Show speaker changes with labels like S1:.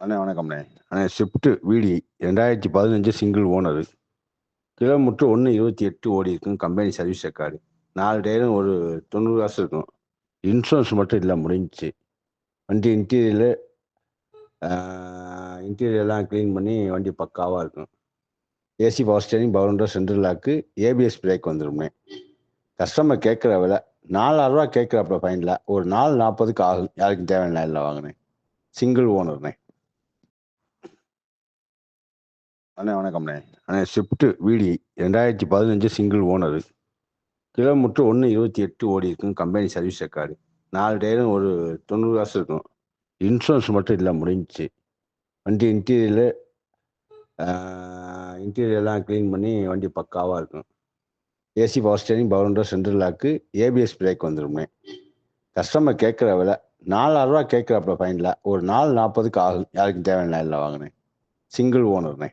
S1: அண்ணே வணக்கம்ண்ணே. அண்ணே ஸ்விஃப்ட்டு வீடி ரெண்டாயிரத்தி பதினஞ்சு சிங்கிள் ஓனரு கிலோமீட்ரு ஒன்று இருபத்தி எட்டு ஓடி இருக்கும். கம்பெனி சர்வீஸ் ரெக்கார்டு நாலு டயரும் ஒரு தொண்ணூறு காசு இருக்கும். இன்சூரன்ஸ் மட்டும் இல்லை முடிஞ்சிச்சு. வண்டி இன்டீரியரு இன்டீரியர்லாம் க்ளீன் பண்ணி வண்டி பக்காவாக இருக்கும். AC power steering power window central lock ABS brake வந்துருமே கஸ்டமர் கேட்குற விலை நாலாயிரரூவா கேட்குறப்ப ஃபைனில் ஒரு நாலு நாற்பதுக்கு ஆகும். யாருக்கும் தேவையான இல்லை வாங்கினேன் சிங்கிள் ஓனர்ண்ணே அண்ணே வணக்கம்ண்ணே. அண்ணே ஸ்விஃப்ட்டு வீடி ரெண்டாயிரத்தி பதினஞ்சு சிங்கிள் ஓனரு கிலோமீட்டர் ஒன்று இருபத்தி எட்டு ஓடி இருக்கும். கம்பெனி சர்வீஸ் ரெக்கார்டு நாலு டயரும் ஒரு தொண்ணூறு காசு இருக்கும். இன்சூரன்ஸ் மட்டும் இல்லை முடிஞ்சிச்சு. வண்டி இன்டீரியரு இன்டீரியர்லாம் க்ளீன் பண்ணி வண்டி பக்காவாக இருக்கும். AC power steering power window central lock ABS brake வந்துருமே கஸ்டமர் கேட்குற விலை நாலாயிரரூவா கேட்குறப்ப ஃபைனில் ஒரு நாலு நாற்பதுக்கு ஆகும். யாருக்கும் தேவையான இல்லை வாங்கினேன். சிங்கிள் ஓனர்ண்ணே